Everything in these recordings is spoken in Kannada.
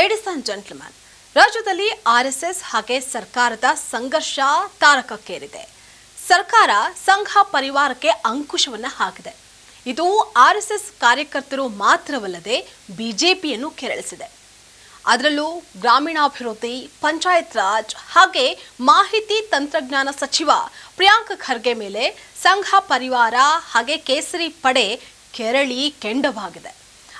ಲೇಡೀಸ್ ಅಂಡ್ ಜೆಂಟ್ಲ್ಮನ್ ರಾಜ್ಯದಲ್ಲಿ ಆರ್ಎಸ್ಎಸ್ ಹಾಗೆ ಸರ್ಕಾರದ ಸಂಘರ್ಷ ತಾರಕಕ್ಕೇರಿದೆ. ಸರ್ಕಾರ ಸಂಘ ಪರಿವಾರಕ್ಕೆ ಅಂಕುಶವನ್ನ ಹಾಕಿದೆ. ಇದು ಆರ್ಎಸ್ಎಸ್ ಕಾರ್ಯಕರ್ತರು ಮಾತ್ರವಲ್ಲದೆ ಬಿಜೆಪಿಯನ್ನು ಕೆರಳಿಸಿದೆ. ಅದರಲ್ಲೂ ಗ್ರಾಮೀಣಾಭಿವೃದ್ಧಿ, ಪಂಚಾಯತ್ ರಾಜ್ ಹಾಗೆ ಮಾಹಿತಿ ತಂತ್ರಜ್ಞಾನ ಸಚಿವ ಪ್ರಿಯಾಂಕ್ ಖರ್ಗೆ ಮೇಲೆ ಸಂಘ ಪರಿವಾರ ಹಾಗೆ ಕೇಸರಿ ಪಡೆ ಕೆರಳಿ ಕೆಂಡವಾಗಿದೆ.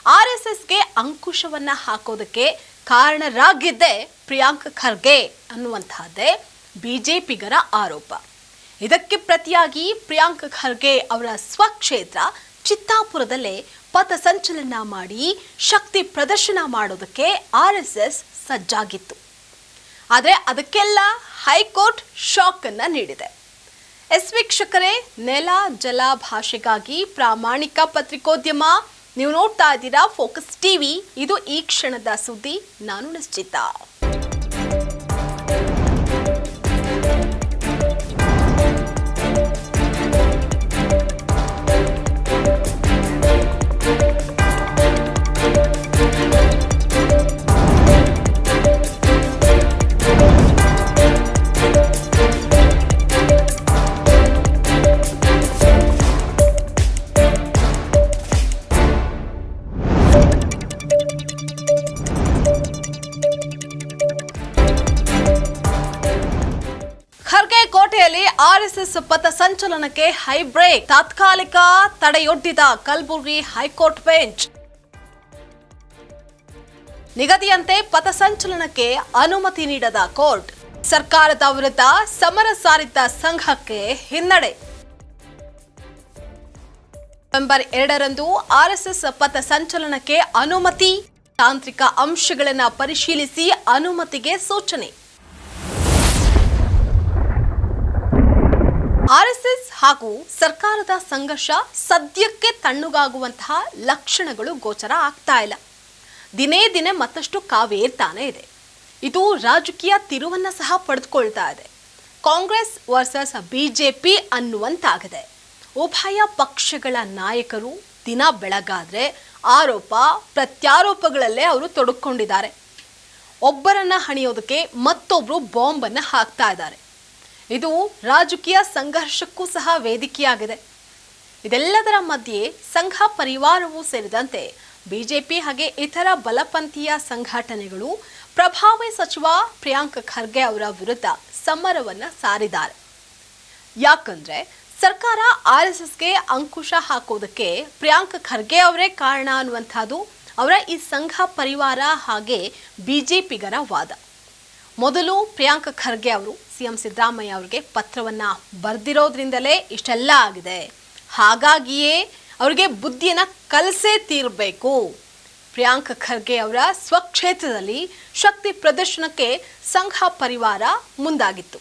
ಆರ್ಎಸ್ಎಸ್ಗೆ ಅಂಕುಶವನ್ನು ಹಾಕೋದಕ್ಕೆ ಕಾರಣರಾಗಿದ್ದೇ ಪ್ರಿಯಾಂಕ್ ಖರ್ಗೆ ಅನ್ನುವಂತಹದ್ದೇ ಬಿಜೆಪಿಗರ ಆರೋಪ. ಇದಕ್ಕೆ ಪ್ರತಿಯಾಗಿ ಪ್ರಿಯಾಂಕ್ ಖರ್ಗೆ ಅವರ ಸ್ವಕ್ಷೇತ್ರ ಚಿತ್ತಾಪುರದಲ್ಲೇ ಪಥಸಂಚಲನ ಮಾಡಿ ಶಕ್ತಿ ಪ್ರದರ್ಶನ ಮಾಡೋದಕ್ಕೆ ಆರ್ ಎಸ್ ಎಸ್ ಸಜ್ಜಾಗಿತ್ತು. ಆದರೆ ಅದಕ್ಕೆಲ್ಲ ಹೈಕೋರ್ಟ್ ಶಾಕ್ ಅನ್ನ ನೀಡಿದೆ. ಎಸ್ ವೀಕ್ಷಕರೇ, ನೆಲ, ಜಲ ಭಾಷೆಗಾಗಿ ಪ್ರಾಮಾಣಿಕ ಪತ್ರಿಕೋದ್ಯಮ ನೀವು ನೋಡ್ತಾ ಇದ್ದೀರಾ ಫೋಕಸ್ ಟಿವಿ ಇದು ಈ ಕ್ಷಣದ ಸುದ್ದಿ. ನಾನು ನಿಶ್ಚಿತ. ಆರ್ಎಸ್ಎಸ್ ಪಥ ಸಂಚಲನಕ್ಕೆ ಹೈ ಬ್ರೇಕ್. ತಾತ್ಕಾಲಿಕ ತಡೆಯೊಡ್ಡಿದ ಕಲಬುರಗಿ ಹೈಕೋರ್ಟ್ ಬೆಂಚ್. ನಿಗದಿಯಂತೆ ಪಥಸಂಚಲನಕ್ಕೆ ಅನುಮತಿ ನೀಡದ ಕೋರ್ಟ್. ಸರ್ಕಾರದ ವಿರುದ್ಧ ಸಮರ ಸಾರಿದ್ದ ಸಂಘಕ್ಕೆ ಹಿನ್ನಡೆ. ನವೆಂಬರ್ ಎರಡರಂದು ಆರ್ಎಸ್ಎಸ್ ಪಥ ಸಂಚಲನಕ್ಕೆ ಅನುಮತಿ. ತಾಂತ್ರಿಕ ಅಂಶಗಳನ್ನು ಪರಿಶೀಲಿಸಿ ಅನುಮತಿಗೆ ಸೂಚನೆ. ಆರ್ಎಸ್ಎಸ್ ಹಾಗೂ ಸರ್ಕಾರದ ಸಂಘರ್ಷ ಸದ್ಯಕ್ಕೆ ತಣ್ಣಗಾಗುವಂತಹ ಲಕ್ಷಣಗಳು ಗೋಚರ ಆಗ್ತಾ ಇಲ್ಲ. ದಿನೇ ದಿನೇ ಮತ್ತಷ್ಟು ಕಾವೇರ್ತಾನೆ ಇದೆ. ಇದು ರಾಜಕೀಯ ತಿರುವನ್ನ ಸಹ ಪಡೆದುಕೊಳ್ತಾ ಇದೆ. ಕಾಂಗ್ರೆಸ್ ವರ್ಸಸ್ ಬಿಜೆಪಿ ಅನ್ನುವಂತಾಗಿದೆ. ಉಭಯ ಪಕ್ಷಗಳ ನಾಯಕರು ದಿನ ಬೆಳಗಾದ್ರೆ ಆರೋಪ, ಪ್ರತ್ಯಾರೋಪಗಳಲ್ಲೇ ಅವರು ತೊಡಕೊಂಡಿದ್ದಾರೆ. ಒಬ್ಬರನ್ನ ಹಣಿಯೋದಕ್ಕೆ ಮತ್ತೊಬ್ಬರು ಬಾಂಬನ್ನು ಹಾಕ್ತಾ ಇದ್ದಾರೆ. ಇದು ರಾಜಕೀಯ ಸಂಘರ್ಷಕ್ಕೂ ಸಹ ವೇದಿಕೆಯಾಗಿದೆ. ಇದೆಲ್ಲದರ ಮಧ್ಯೆ ಸಂಘ ಪರಿವಾರವೂ ಸೇರಿದಂತೆ ಬಿಜೆಪಿ ಹಾಗೆ ಇತರ ಬಲಪಂಥೀಯ ಸಂಘಟನೆಗಳು ಪ್ರಭಾವಿ ಸಚಿವ ಪ್ರಿಯಾಂಕ್ ಖರ್ಗೆ ಅವರ ವಿರುದ್ಧ ಸಮರವನ್ನ ಸಾರಿದ್ದಾರೆ. ಯಾಕಂದ್ರೆ ಸರ್ಕಾರ ಆರ್ ಎಸ್ ಎಸ್ಗೆ ಅಂಕುಶ ಹಾಕೋದಕ್ಕೆ ಪ್ರಿಯಾಂಕ್ ಖರ್ಗೆ ಅವರೇ ಕಾರಣ ಅನ್ನುವಂಥದ್ದು ಅವರ ಈ ಸಂಘ ಪರಿವಾರ ಹಾಗೆ ಬಿಜೆಪಿಗರ ವಾದ. ಮೊದಲು ಪ್ರಿಯಾಂಕ ಖರ್ಗೆ ಅವರು, ಸಿಎಂ ಸಿದ್ದರಾಮಯ್ಯ ಅವರಿಗೆ ಪತ್ರವನ್ನ ಬರೆದಿರೋದ್ರಿಂದಲೇ ಇಷ್ಟೆಲ್ಲ ಆಗಿದೆ. ಹಾಗಾಗಿಯೇ ಅವರಿಗೆ ಬುದ್ಧಿಯನ್ನ ಕಲಸೇ ತೀರಬೇಕು. ಪ್ರಿಯಾಂಕ ಖರ್ಗೆ ಅವರ ಸ್ವಕ್ಷೇತ್ರದಲ್ಲಿ ಶಕ್ತಿ ಪ್ರದರ್ಶನಕ್ಕೆ ಸಂಘ ಪರಿವಾರ ಮುಂದಾಗಿತ್ತು.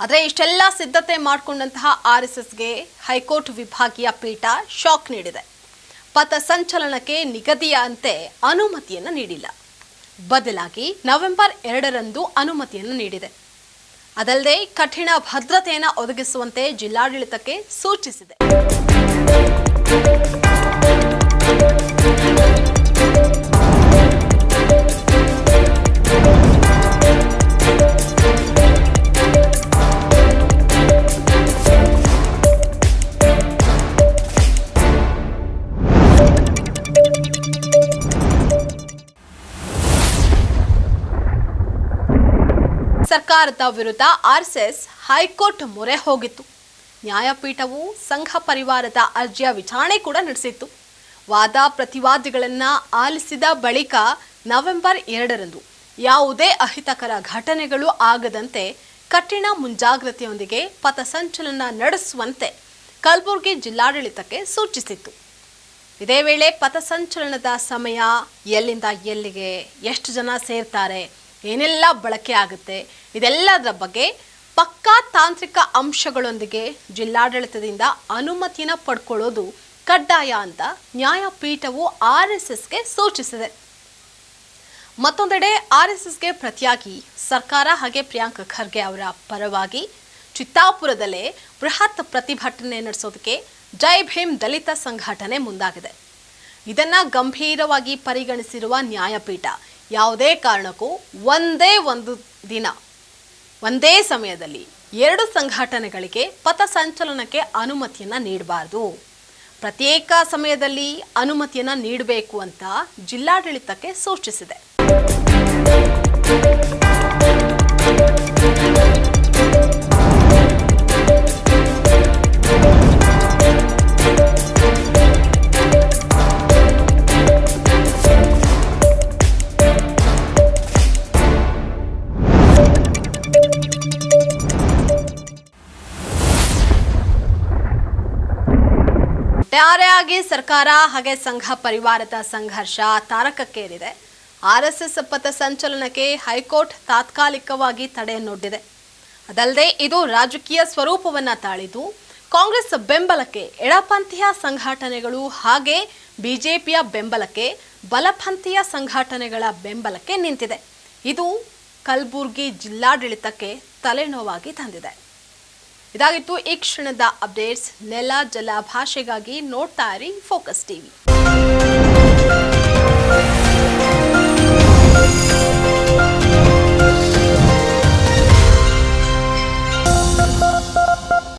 ಆದರೆ ಇಷ್ಟೆಲ್ಲ ಸಿದ್ಧತೆ ಮಾಡಿಕೊಂಡಂತಹ ಆರ್ ಎಸ್ ಎಸ್ಗೆ ಹೈಕೋರ್ಟ್ ವಿಭಾಗೀಯ ಪೀಠ ಶಾಕ್ ನೀಡಿದೆ. ಪಥ ಸಂಚಲನಕ್ಕೆ ನಿಗದಿಯಂತೆ ಅನುಮತಿಯನ್ನು ನೀಡಿಲ್ಲ. ಬದಲಾಗಿ ನವೆಂಬರ್ ಎರಡರಂದು ಅನುಮತಿಯನ್ನು ನೀಡಿದೆ. ಅದಲ್ಲದೆ ಕಠಿಣ ಭದ್ರತೆಯನ್ನು ಒದಗಿಸುವಂತೆ ಜಿಲ್ಲಾಡಳಿತಕ್ಕೆ ಸೂಚಿಸಿದೆ. ಸರ್ಕಾರದ ವಿರುದ್ಧ ಆರ್ಎಸ್ಎಸ್ ಹೈಕೋರ್ಟ್ ಮೊರೆ ಹೋಗಿತ್ತು. ನ್ಯಾಯಪೀಠವು ಸಂಘ ಪರಿವಾರದ ಅರ್ಜಿಯ ವಿಚಾರಣೆ ಕೂಡ ನಡೆಸಿತ್ತು. ವಾದ ಪ್ರತಿವಾದಿಗಳನ್ನ ಆಲಿಸಿದ ಬಳಿಕ ನವೆಂಬರ್ ಎರಡರಂದು ಯಾವುದೇ ಅಹಿತಕರ ಘಟನೆಗಳು ಆಗದಂತೆ ಕಠಿಣ ಮುಂಜಾಗ್ರತೆಯೊಂದಿಗೆ ಪಥಸಂಚಲನ ನಡೆಸುವಂತೆ ಕಲಬುರಗಿ ಜಿಲ್ಲಾಡಳಿತಕ್ಕೆ ಸೂಚಿಸಿತ್ತು. ಇದೇ ವೇಳೆ ಪಥಸಂಚಲನದ ಸಮಯ ಎಲ್ಲಿಂದ ಎಲ್ಲಿಗೆ ಎಷ್ಟು ಜನ ಸೇರ್ತಾರೆ ಏನೆಲ್ಲ ಬಳಕೆ ಆಗುತ್ತೆ? ಇದೆಲ್ಲದರ ಬಗ್ಗೆ ಪಕ್ಕಾ ತಾಂತ್ರಿಕ ಅಂಶಗಳೊಂದಿಗೆ ಜಿಲ್ಲಾಡಳಿತದಿಂದ ಅನುಮತಿಯನ್ನು ಪಡ್ಕೊಳ್ಳೋದು ಕಡ್ಡಾಯ ಅಂತ ನ್ಯಾಯಪೀಠವು ಆರ್ ಎಸ್ ಎಸ್ಗೆ ಸೂಚಿಸಿದೆ. ಮತ್ತೊಂದೆಡೆ ಆರ್ ಎಸ್ ಎಸ್ಗೆ ಪ್ರತಿಯಾಗಿ ಸರ್ಕಾರ ಹಾಗೆ ಪ್ರಿಯಾಂಕ್ ಖರ್ಗೆ ಅವರ ಪರವಾಗಿ ಚಿತ್ತಾಪುರದಲ್ಲೇ ಬೃಹತ್ ಪ್ರತಿಭಟನೆ ನಡೆಸೋದಕ್ಕೆ ಜೈ ಭೀಮ್ ದಲಿತ ಸಂಘಟನೆ ಮುಂದಾಗಿದೆ. ಇದನ್ನ ಗಂಭೀರವಾಗಿ ಪರಿಗಣಿಸಿರುವ ನ್ಯಾಯಪೀಠ ಯಾವುದೇ ಕಾರಣಕ್ಕೂ ಒಂದೇ ಒಂದು ದಿನ, ಒಂದೇ ಸಮಯದಲ್ಲಿ ಎರಡು ಸಂಘಟನೆಗಳಿಗೆ ಪಥಸಂಚಲನಕ್ಕೆ ಅನುಮತಿಯನ್ನು ನೀಡಬಾರದು. ಪ್ರತ್ಯೇಕ ಸಮಯದಲ್ಲಿ ಅನುಮತಿಯನ್ನು ನೀಡಬೇಕು ಅಂತ ಜಿಲ್ಲಾಡಳಿತಕ್ಕೆ ಸೂಚಿಸಿದೆ. ಒಟ್ಟಾರೆಯಾಗಿ ಸರ್ಕಾರ ಹಾಗೆ ಸಂಘ ಪರಿವಾರದ ಸಂಘರ್ಷ ತಾರಕಕ್ಕೇರಿದೆ. ಆರ್ಎಸ್ಎಸ್ ಪಥ ಸಂಚಲನಕ್ಕೆ ಹೈಕೋರ್ಟ್ ತಾತ್ಕಾಲಿಕವಾಗಿ ತಡೆಯನ್ನೊಡ್ಡಿದೆ ಅದಲ್ಲದೆ ಇದು ರಾಜಕೀಯ ಸ್ವರೂಪವನ್ನ ತಾಳಿದ್ದು, ಕಾಂಗ್ರೆಸ್ ಬೆಂಬಲಕ್ಕೆ ಎಡಪಂಥೀಯ ಸಂಘಟನೆಗಳು ಹಾಗೆ ಬಿಜೆಪಿಯ ಬೆಂಬಲಕ್ಕೆ ಬಲಪಂಥೀಯ ಸಂಘಟನೆಗಳ ಬೆಂಬಲಕ್ಕೆ ನಿಂತಿದೆ. ಇದು ಕಲಬುರಗಿ ಜಿಲ್ಲಾಡಳಿತಕ್ಕೆ ತಲೆನೋವಾಗಿ ತಂದಿದೆ. ಇದಾಗಿತ್ತು ಈ ಕ್ಷಣದ ಅಪ್ಡೇಟ್ಸ್. ನೆಲ ಜಲ ಭಾಷೆಗಾಗಿ ನೋಡ್ತಾ ಇರಿ ಫೋಕಸ್ ಟಿವಿ.